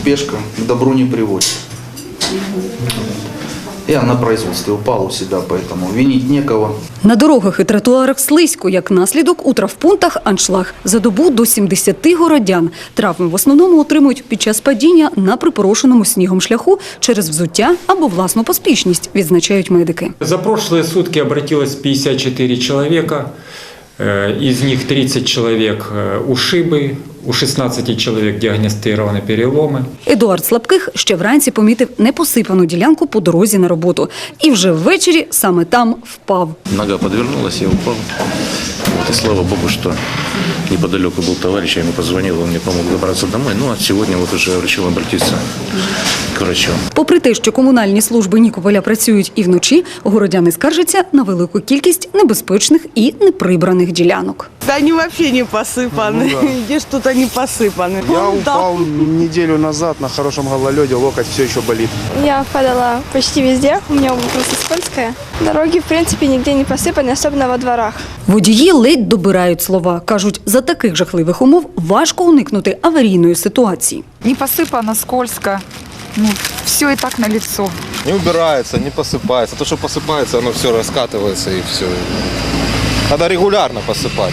спешка к добру не приводит. Я на производстве упал у себя, поэтому винить некого. На дорогах і тротуарах слизько, як наслідок у травпунктах аншлаг. За добу до 70 городян. Травми в основному отримують під час падіння на припорошеному снігом шляху через взуття або власну поспішність, відзначають медики. За прошлые сутки обратилось 54 человека, э, из них 30 человек э, ушибы, у 16 человек диагностированы переломы. Едуард Слабких ще вранці помітив непосипану ділянку по дорозі на роботу. І вже ввечері саме там впав. Нога подвернулась, я упал. Вот, и слава богу, что неподалеку был товарищ, я ему позвонил, он мне помог добраться домой. Ну, а сегодня вот уже решил обратиться к врачу. Попри те, що комунальні служби Нікополя працюють і вночі, городяни скаржаться на велику кількість небезпечних і неприбраних ділянок. Да они вообще не посыпаны. Где что-то не посыпаны. Я Вон там. упал неделю назад на хорошем гололеде, локоть все еще болит. Я падала почти везде, у меня обувь просто скользкая. Дороги, в принципе, нигде не посыпаны, особенно во дворах. Водії ледь добирають слова. Кажуть, за таких жахливих умов важко уникнути аварійної ситуації. Не посыпано, скользко. Ну, все и так на лицо. не убирается, не посыпается. То, что посыпается, оно все раскатывается и все. Надо регулярно посыпать.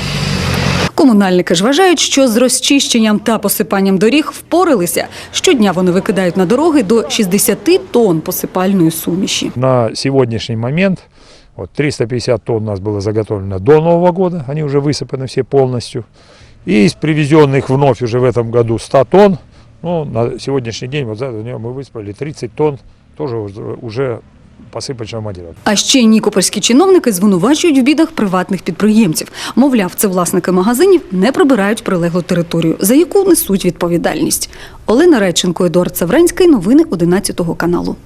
Комунальники ж вважають, що з розчищенням та посипанням доріг впоралися. Щодня вони викидають на дороги до 60 тонн посипальної суміші. На сегодняшний момент вот 350 тонн у нас было заготовлено до Нового года, они уже высыпаны все полностью. И из привезенных вновь уже в этом году 100 тонн, ну, на сегодняшний день, вот за этот день мы высыпали 30 тонн, тоже уже- уже матеріалу. А ще й нікопольські чиновники звинувачують в бідах приватних підприємців. Мовляв, це власники магазинів не прибирають прилеглу територію, за яку несуть відповідальність. Олена Реченко, Едуард Савренський. Новини 11 каналу.